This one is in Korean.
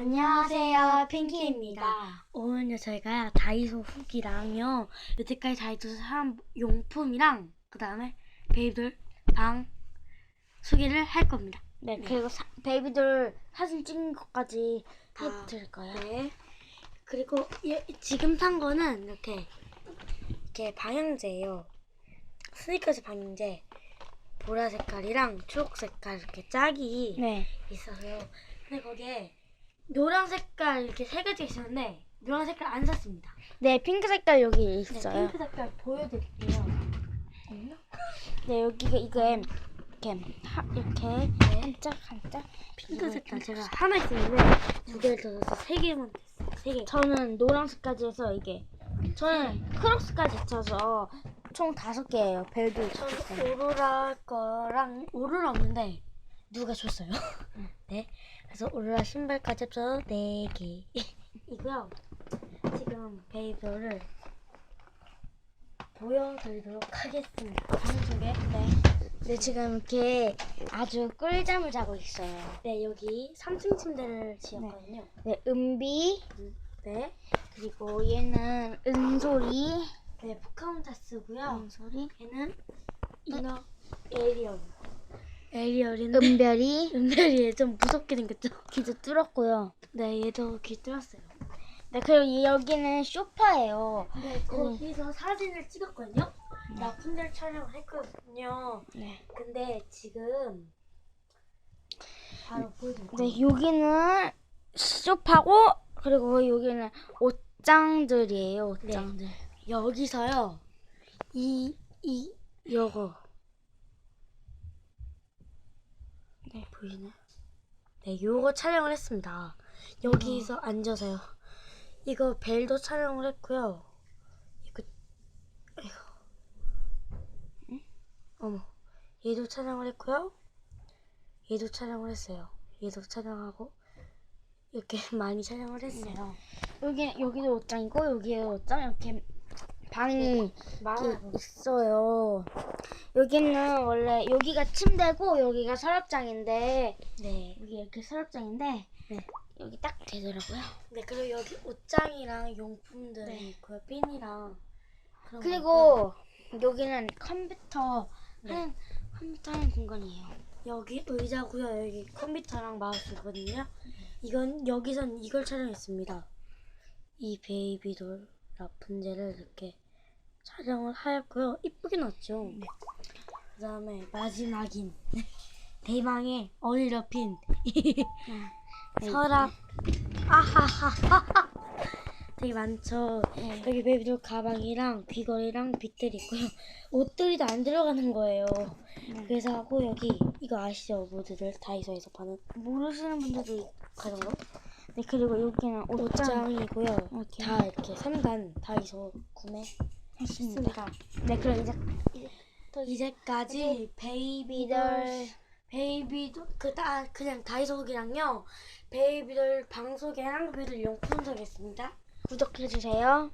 안녕하세요, 핑키입니다. 오늘요 저희가 다이소 후기랑요 여태까지 다이소 산 용품이랑 그 다음에 베이비돌 방 소개를 할 겁니다. 네, 그리고 사- 베이비들 사진 찍은 것까지 다. 해드릴 거예요. 네. 그리고 예- 지금 산 거는 이렇게 이렇게 방향제예요. 스니커즈 방향제 보라 색깔이랑 초록 색깔 이렇게 짝이 네. 있어서요. 근데 거기에 노란 색깔 이렇게 세 가지 있었는데 노란 색깔 안 샀습니다. 네, 핑크 색깔 여기 네, 있어요. 핑크 색깔 보여드릴게요. 없나? 네, 여기가 이게 이렇게 하, 이렇게 한짝 한짝. 핑크 색깔 제가 하나 있었는데 두 개를 더 사서 세 개만 됐어요. 세 개. 저는 노란색까지 해서 이게 저는 크록스까지 합쳐서 총 다섯 개예요. 벨도 저는 오로라 거랑 오로라 없는데 누가 줬어요. 네. 그래서 오로라 신발까지 합쳐서 네 개. 이고요. 지금 베이버를 보여드리도록 하겠습니다. 방송에 네. 네, 지금 이렇게 아주 꿀잠을 자고 있어요. 네 여기 3층 침대를 지었거든요. 네, 은비 네. 그리고 얘는 은솔이 네 포카운타스고요. 은솔이 얘는 이너 에리얼. 에리얼인데 은별이 은별이 좀 무섭게 생겼죠? 귀도 뚫었고요. 네 얘도 귀 뚫었어요. 네, 그리고 이- 여기는 쇼파예요. 네 거기서 사진을 찍었거든요. 라푼젤 촬영을 했거든요. 네. 근데 지금 바로 보여드릴게요. 네, 여기는 쇼파고 그리고 여기는 옷장들이에요. 옷장들. 여기서요. 이, 이, 요거. 보이나요? 네, 요거 촬영을 했습니다. 여기서 앉아서요. 이거 벨도 촬영을 했고요. 이거, 이거. 어머. 얘도 촬영을 했고요. 얘도 촬영을 했어요. 얘도 촬영하고. 이렇게 많이 촬영을 했어요. 여기 여기도 옷장이고 여기에 옷장 이렇게 방이. 있어요. 여기는 원래 여기가 침대고 여기가 서랍장인데 네. 여기 이렇게 서랍장인데 네. 여기 딱 되더라고요. 네, 그리고 여기 옷장이랑 용품들이 네. 있고요. 핀이랑 그런. 그리고 여기는 컴퓨터 네. 하는 컴퓨터 하는 공간이에요. 여기 의자고요. 여기 컴퓨터랑 마우스거든요. 이건 여기선 이걸 촬영했습니다. 이 베이비돌 라푼젤을 이렇게 촬영을 하였고요. 이쁘게 나왔죠. 그다음에 마지막인 대망의 어이러핀 서랍 아하하하 되게 많죠. 네. 여기 베이비돌 가방이랑 귀걸이랑 빗들이 있고요. 옷들이도 안 들어가는 거예요. 네. 그래서 하고 여기 이거 아시죠? 모두들 다이소에서 파는 모르시는 분들도 그런 거? 네 그리고 여기는 옷장 옷장이고요. 다 이렇게 3단 다이소 구매 했습니다. 네 그럼 이제 이제까지 베이비돌 베이비돌 그다 그냥 다이소 소개랑요. 베이비돌 방 소개랑 베이비돌 용품 소개했습니다. 구독해 주세요.